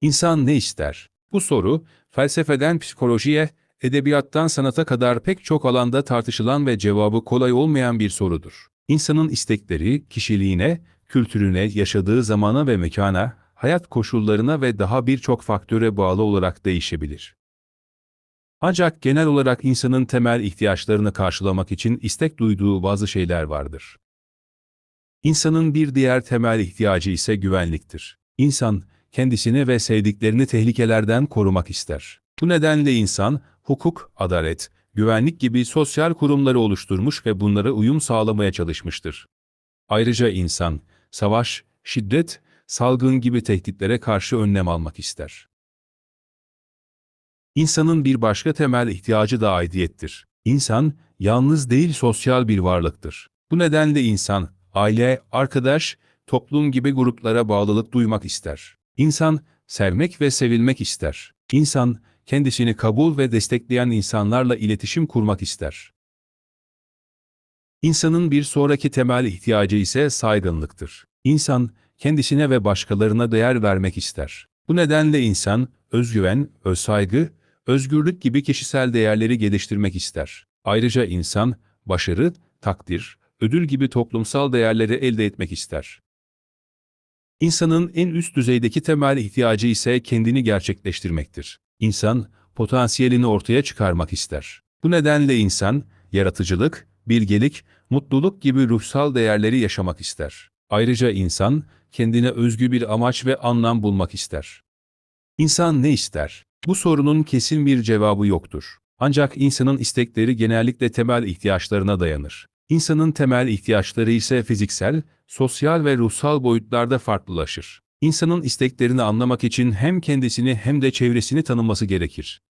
İnsan ne ister? Bu soru, felsefeden psikolojiye, edebiyattan sanata kadar pek çok alanda tartışılan ve cevabı kolay olmayan bir sorudur. İnsanın istekleri, kişiliğine, kültürüne, yaşadığı zamana ve mekana, hayat koşullarına ve daha birçok faktöre bağlı olarak değişebilir. Ancak genel olarak insanın temel ihtiyaçlarını karşılamak için istek duyduğu bazı şeyler vardır. İnsanın bir diğer temel ihtiyacı ise güvenliktir. İnsan, kendisini ve sevdiklerini tehlikelerden korumak ister. Bu nedenle insan, hukuk, adalet, güvenlik gibi sosyal kurumları oluşturmuş ve bunlara uyum sağlamaya çalışmıştır. Ayrıca insan, savaş, şiddet, salgın gibi tehditlere karşı önlem almak ister. İnsanın bir başka temel ihtiyacı da aidiyettir. İnsan, yalnız değil sosyal bir varlıktır. Bu nedenle insan, aile, arkadaş, toplum gibi gruplara bağlılık duymak ister. İnsan, sevmek ve sevilmek ister. İnsan, kendisini kabul ve destekleyen insanlarla iletişim kurmak ister. İnsanın bir sonraki temel ihtiyacı ise saygınlıktır. İnsan, kendisine ve başkalarına değer vermek ister. Bu nedenle insan, özgüven, özsaygı, özgürlük gibi kişisel değerleri geliştirmek ister. Ayrıca insan, başarı, takdir, ödül gibi toplumsal değerleri elde etmek ister. İnsanın en üst düzeydeki temel ihtiyacı ise kendini gerçekleştirmektir. İnsan, potansiyelini ortaya çıkarmak ister. Bu nedenle insan, yaratıcılık, bilgelik, mutluluk gibi ruhsal değerleri yaşamak ister. Ayrıca insan, kendine özgü bir amaç ve anlam bulmak ister. İnsan ne ister? Bu sorunun kesin bir cevabı yoktur. Ancak insanın istekleri genellikle temel ihtiyaçlarına dayanır. İnsanın temel ihtiyaçları ise fiziksel, sosyal ve ruhsal boyutlarda farklılaşır. İnsanın isteklerini anlamak için hem kendisini hem de çevresini tanıması gerekir.